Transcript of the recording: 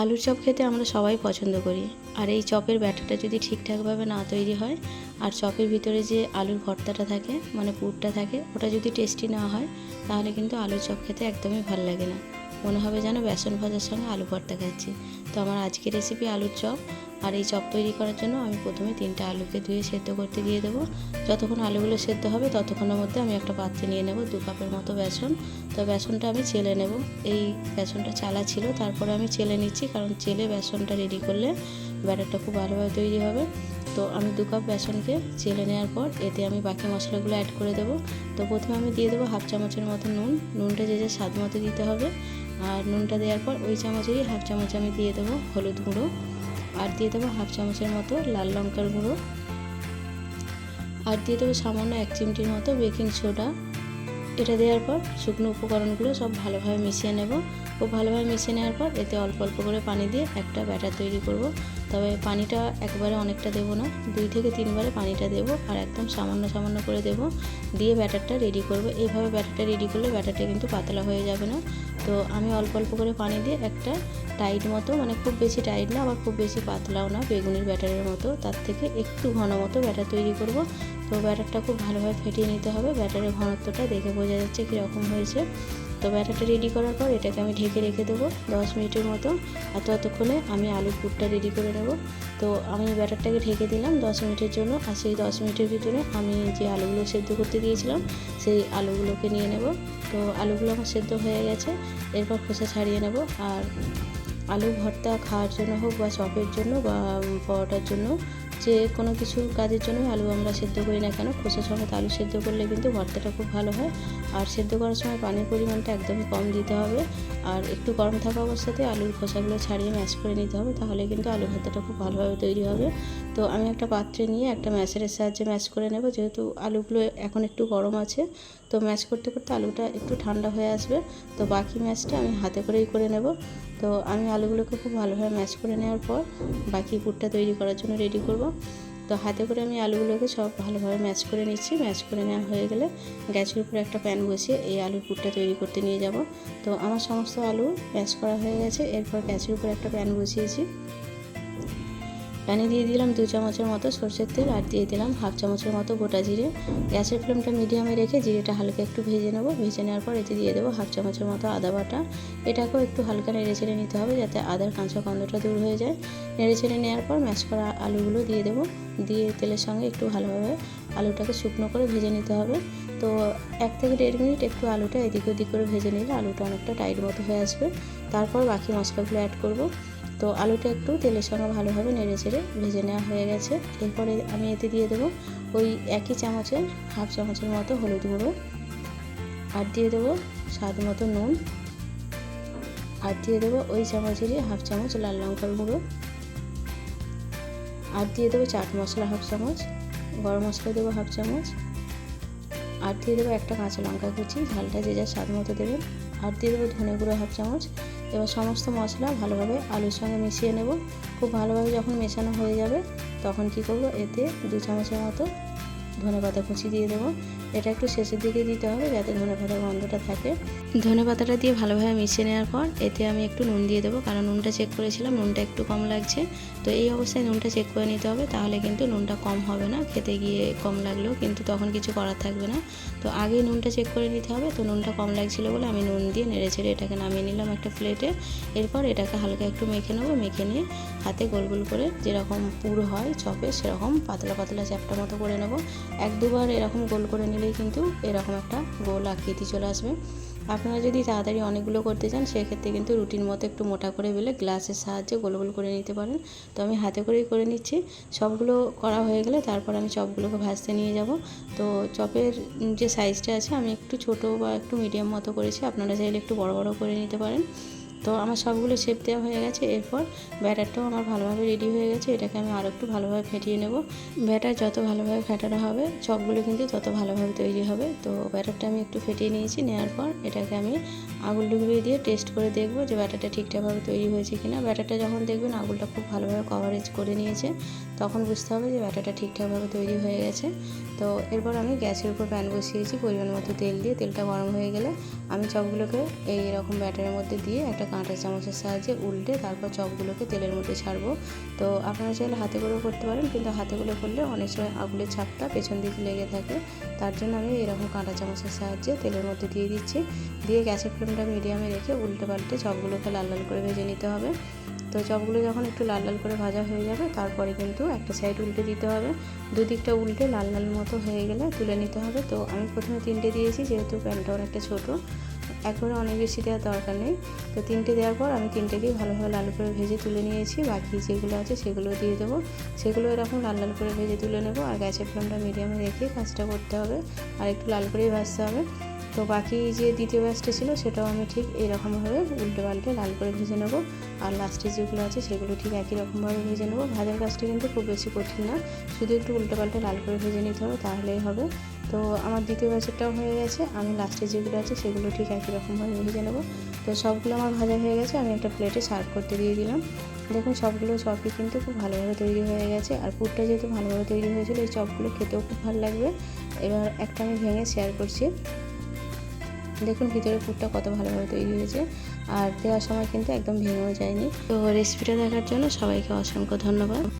আলুর চপ খেতে আমরা সবাই পছন্দ করি। আর এই চপের ব্যাটারটা যদি ঠিকঠাকভাবে না তৈরি হয়, আর চপের ভিতরে যে আলুর ভর্তাটা থাকে মানে পুরটা থাকে, ওটা যদি টেস্টি না হয়, তাহলে কিন্তু আলুর চপ খেতে একদমই ভালো লাগে না। মনে হবে যেন বেসন ভাজার সঙ্গে আলু ভর্তা খাচ্ছি। তো আমার আজকের রেসিপি আলুর চপ। আর এই চপ তৈরি করার জন্য আমি প্রথমে তিনটা আলুকে ধুয়ে সেদ্ধ করতে দিয়ে দেবো। যতক্ষণ আলুগুলো সেদ্ধ হবে, ততক্ষণের মধ্যে আমি একটা পাত্রে নিয়ে নেব, দু কাপের মতো বেসন। তো বেসনটা আমি চেলে নেব। এই বেসনটা চালা ছিল, তারপরে আমি চেলে নিচ্ছি, কারণ চেলে বেসনটা রেডি করলে ব্যাটারটা খুব ভালোভাবে তৈরি হবে। তো আমি দু কাপ বেসনকে চেলে নেওয়ার পর এতে আমি বাকি মশলাগুলো অ্যাড করে দেবো। তো প্রথমে আমি দিয়ে দেবো হাফ চামচের মতো নুন। নুনটা যে যে স্বাদ মতো দিতে হবে। আর নুনটা দেওয়ার পর ওই চামচেরই হাফ চামচ আমি দিয়ে দেবো হলুদ গুঁড়ো। আর দিয়ে দেবো হাফ চামচের মতো লাল লঙ্কার গুঁড়ো। আর দিয়ে দেবো সামান্য এক চিমটির মতো বেকিং সোডা। এটা দেওয়ার পর শুকনো উপকরণগুলো সব ভালোভাবে মিশিয়ে নেব। খুব ভালোভাবে মিশিয়ে নেওয়ার পর এতে অল্প অল্প করে পানি দিয়ে একটা ব্যাটার তৈরি করব। তবে পানিটা একবারে অনেকটা দেবো না, দুই থেকে তিনবারে পানিটা দেবো আর একদম সামান্য সামান্য করে দেবো। দিয়ে ব্যাটারটা রেডি করব। এইভাবে ব্যাটারটা রেডি করলে ব্যাটারটা কিন্তু পাতলা হয়ে যাবে না। তো আমি অল্প অল্প করে পানি দিয়ে একটা টাইট মতো মানে খুব বেশি টাইট না, আবার খুব বেশি পাতলাও না, বেগুনির ব্যাটারের মতো, তার থেকে একটু ঘন মতো ব্যাটার তৈরি করব। তো ব্যাটারটা খুব ভালোভাবে ফেটিয়ে নিতে হবে। ব্যাটারের ঘনত্বটা দেখে বোঝা যাচ্ছে কীরকম হয়েছে। তো ব্যাটারটা রেডি করার পর এটাকে আমি ঢেকে রেখে দেবো দশ মিনিটের মতো। আর ততক্ষণে আমি আলুর পুরটা রেডি করে নেব। তো আমি ব্যাটারটাকে ঢেকে দিলাম দশ মিনিটের জন্য। আর সেই দশ মিনিটের ভিতরে আমি যে আলুগুলো সেদ্ধ করতে দিয়েছিলাম সেই আলুগুলোকে নিয়ে নেব। তো আলুগুলো আমার সেদ্ধ হয়ে গেছে। এরপর খোসা ছাড়িয়ে নেব। আর আলু ভর্তা খাওয়ার জন্য হোক বা চপের জন্য বা পরোটার জন্য যে কোনো কিছু কাজের জন্য আলু আমরা সেদ্ধ করি না কেন? খোসা সমেত আলু সেদ্ধ করলে কিন্তু ভর্তাটা খুব ভালো হয়। আর সেদ্ধ করার সময় পানির পরিমাণটা একদমই কম দিতে হবে। আর একটু গরম থাকা অবস্থাতে আলুর খোসাগুলো ছাড়িয়ে ম্যাশ করে নিতে হবে, তাহলে কিন্তু আলু ভর্তাটা খুব ভালোভাবে তৈরি হবে। তো আমি একটা পাত্রে নিয়ে একটা ম্যাশের সাহায্যে ম্যাশ করে নেব, যেহেতু আলুগুলো এখন একটু গরম আছে। তো ম্যাশ করতে করতে আলুটা একটু ঠান্ডা হয়ে আসবে। তো বাকি ম্যাশটা আমি হাতে করেই করে নেব। তো আমি আলুগুলোকে খুব ভালোভাবে ম্যাশ করে নেওয়ার পর বাকি পুরটা তৈরি করার জন্য রেডি করব। তো হাতে করে আমি আলুগুলোকে সব ভালোভাবে ম্যাচ করে নিচ্ছি। ম্যাচ করে নেওয়া হয়ে গেলে গ্যাসের উপরে একটা প্যান বসিয়ে এই আলুর পুরটা তৈরি করতে নিয়ে যাব। তো আমার সমস্ত আলু ম্যাচ করা হয়ে গেছে। এরপর গ্যাসের উপরে একটা প্যান বসিয়েছি। প্যানে দিয়ে দিলাম দু চামচের মতো সরষের তেল আর দিয়ে দিলাম হাফ চামচের মতো গোটা জিরে। গ্যাসের ফ্লেমটা মিডিয়ামে রেখে জিরেটা হালকা একটু ভেজে নেব। ভেজে নেওয়ার পর এতে দিয়ে দেবো হাফ চামচের মতো আদা বাটা। এটাকেও একটু হালকা নেড়ে ছেড়ে নিতে হবে যাতে আদার কাঁচা গন্ধটা দূর হয়ে যায়। নেড়ে ছেড়ে নেওয়ার পর ম্যাশ করা আলুগুলো দিয়ে দেবো। দিয়ে তেলের সঙ্গে একটু ভালোভাবে আলুটাকে শুকনো করে ভেজে নিতে হবে। তো এক থেকে দেড় মিনিট একটু আলুটা এদিক ওদিক করে ভেজে নিলে আলুটা অনেকটা টাইট মতো হয়ে আসবে। তারপর বাকি মশলাগুলো অ্যাড করব। তো আলুটা একটু তেলের সঙ্গে ভালোভাবে নেড়ে চেড়ে ভেজে নেওয়া হয়ে গেছে। এরপরে আমি এতে দিয়ে দেবো ওই একই চামচের, হাফ চামচের মতো হলুদ গুঁড়ো। আর দিয়ে দেবো স্বাদ মতো নুন। আর দিয়ে দেবো ওই চামচেরই হাফ চামচ লাল লঙ্কার গুঁড়ো। আর দিয়ে দেবো চাট মশলা হাফ চামচ, গরম মশলা দেবো হাফ চামচ। আর দিয়ে দেবো একটা কাঁচা লঙ্কা কুচি, ঝালটা যে যার স্বাদ মতো দেবেন। আর দিয়ে দেবো ধনে গুঁড়ো হাফ চামচ এবার সমস্ত মশলা ভালোভাবে আলুর সঙ্গে মিশিয়ে নেব। খুব ভালোভাবে যখন মেশানো হয়ে যাবে, তখন কি করব, এতে দু চামচের মতো ধনে পাতা কুচি দিয়ে দেবো। এটা একটু শেষের দিকে দিতে হবে যাতে ধনে পাতার গন্ধটা থাকে। ধনে পাতাটা দিয়ে ভালোভাবে মিশিয়ে নেওয়ার পর এতে আমি একটু নুন দিয়ে দেবো, কারণ নুনটা চেক করেছিলাম, নুনটা একটু কম লাগছে। তো এই অবস্থায় নুনটা চেক করে নিতে হবে, তাহলে কিন্তু নুনটা কম হবে না, খেতে গিয়ে কম লাগলেও কিন্তু তখন কিছু করার থাকবে না। তো আগেই নুনটা চেক করে নিতে হবে, তো নুনটা কম লাগছিল বলে আমি নুন দিয়ে নেড়ে ছেড়ে এটাকে নামিয়ে নিলাম একটা প্লেটে এরপর এটাকে হালকা একটু মেখে নেব, মেখে নিয়ে হাতে গোল গোল করে যেরকম পুর হয়, চপে সেরকম পাতলা পাতলা চ্যাপটা মতো করে নেব। এক দুবার এরকম গোল করে নিলেই কিন্তু এরকম একটা গোল আকৃতি চলে আসবে। আপনারা যদি তাড়াতাড়ি অনেকগুলো করতে চান, সেক্ষেত্রে কিন্তু রুটির মতো একটু মোটা করে বেলে গ্লাসের সাহায্যে গোল গোল করে নিতে পারেন। তো আমি হাতে করেই করে নিচ্ছি। সবগুলো করা হয়ে গেলে তারপর আমি চপগুলোকে ভাজতে নিয়ে যাব। তো চপের যে সাইজটা আছে, আমি একটু ছোট বা একটু মিডিয়াম মতো করেছি। আপনারা চাইলে একটু বড় বড় করে নিতে পারেন। তো আমার সবগুলো শেপ দেওয়া হয়ে গেছে। এরপর ব্যাটারটাও আমার ভালোভাবে রেডি হয়ে গেছে। এটাকে আমি আরও একটু ভালোভাবে ফেটিয়ে নেব। ব্যাটার যত ভালোভাবে ফেটানো হবে চপগুলো কিন্তু তত ভালোভাবে তৈরি হবে। তো ব্যাটারটা আমি একটু ফেটিয়ে নিয়েছি। নেওয়ার পর এটাকে আমি আগুল ডুবিয়ে দিয়ে টেস্ট করে দেখব যে ব্যাটারটা ঠিকঠাকভাবে তৈরি হয়েছে কিনা। ব্যাটারটা যখন দেখবেন আগুলটা খুব ভালোভাবে কভারেজ করে নিয়েছে, তখন বুঝতে হবে যে ব্যাটারটা ঠিকঠাকভাবে তৈরি হয়ে গেছে। তো এরপর আমি গ্যাসের উপর প্যান বসিয়েছি। পরিমাণ মতো তেল দিয়ে তেলটা গরম হয়ে গেলে আমি চপগুলোকে এই রকম ব্যাটারের মধ্যে দিয়ে একটা কাঁটা চামচের সাহায্যে উল্টে তারপর চপগুলোকে তেলের মধ্যে ছাড়বো। তো আপনারা চাইলে হাতে করেও করতে পারেন, কিন্তু হাতে করে করলে অনেক সময় আগুলের ছাপটা পেছন দিকে লেগে থাকে। তার জন্য আমি এরকম কাঁটা চামচের সাহায্যে তেলের মধ্যে দিয়ে দিচ্ছি। দিয়ে গ্যাসের ফ্লেমটা মিডিয়ামে রেখে উল্টে পাল্টে চপগুলোকে লাল লাল করে ভেজে নিতে হবে। তো চপগুলো যখন একটু লাল লাল করে ভাজা হয়ে যাবে, তারপরে কিন্তু একটা সাইড উল্টে দিতে হবে। দুদিকটা উল্টে লাল লাল মতো হয়ে গেলে তুলে নিতে হবে। তো আমি প্রথমে তিনটে দিয়েছি, যেহেতু প্যানটা অনেকটা ছোটো। একবারে অনেক বেশি দেওয়ার দরকার নেই। তো তিনটে দেওয়ার পর আমি তিনটেকেই ভালোভাবে লাল করে ভেজে তুলে নিয়েছি। বাকি যেগুলো আছে সেগুলো দিয়ে দেবো। সেগুলো এরকম লাল লাল করে ভেজে তুলে নেব আর গ্যাসের ফ্লেমটা মিডিয়ামে রেখে কাজটা করতে হবে আর একটু লাল করেই ভাজতে হবে। তো বাকি যে দ্বিতীয় ব্যাচটা ছিল সেটাও আমি ঠিক এরকমভাবে উল্টে পাল্টে লাল করে ভেজে নেব আর লাস্টে যেগুলো আছে সেগুলো ঠিক একই রকমভাবে ভেজে নেব। ভাজার কাজটা কিন্তু খুব বেশি কঠিন না। শুধু একটু উল্টে পাল্টে লাল করে ভেজে নিতে হবে তাহলেই হবে। তো আমার দ্বিতীয় ব্যাচেরটাও হয়ে গেছে, আমি লাস্টে যেগুলো আছে সেগুলো ঠিক একই রকমভাবে ভেজে নেব। তো সবগুলো আমার ভাজা হয়ে গেছে, আমি একটা প্লেটে সার্ভ করতে দিয়ে দিলাম। দেখুন সবগুলো চপই কিন্তু খুব ভালোভাবে তৈরি হয়ে গেছে, আর পুরটা যেহেতু ভালোভাবে তৈরি হয়েছিল, এই চপগুলো খেতেও খুব ভালো লাগবে। এবার একটা আমি ভেঙে শেয়ার করছি। দেখুন ভিতরে পুরটা কত ভালোভাবে তৈরি হয়েছে, আর দেওয়ার সময় কিন্তু একদম ভেঙেও যায়নি। তো রেসিপিটা দেখার জন্য সবাইকে অসংখ্য ধন্যবাদ।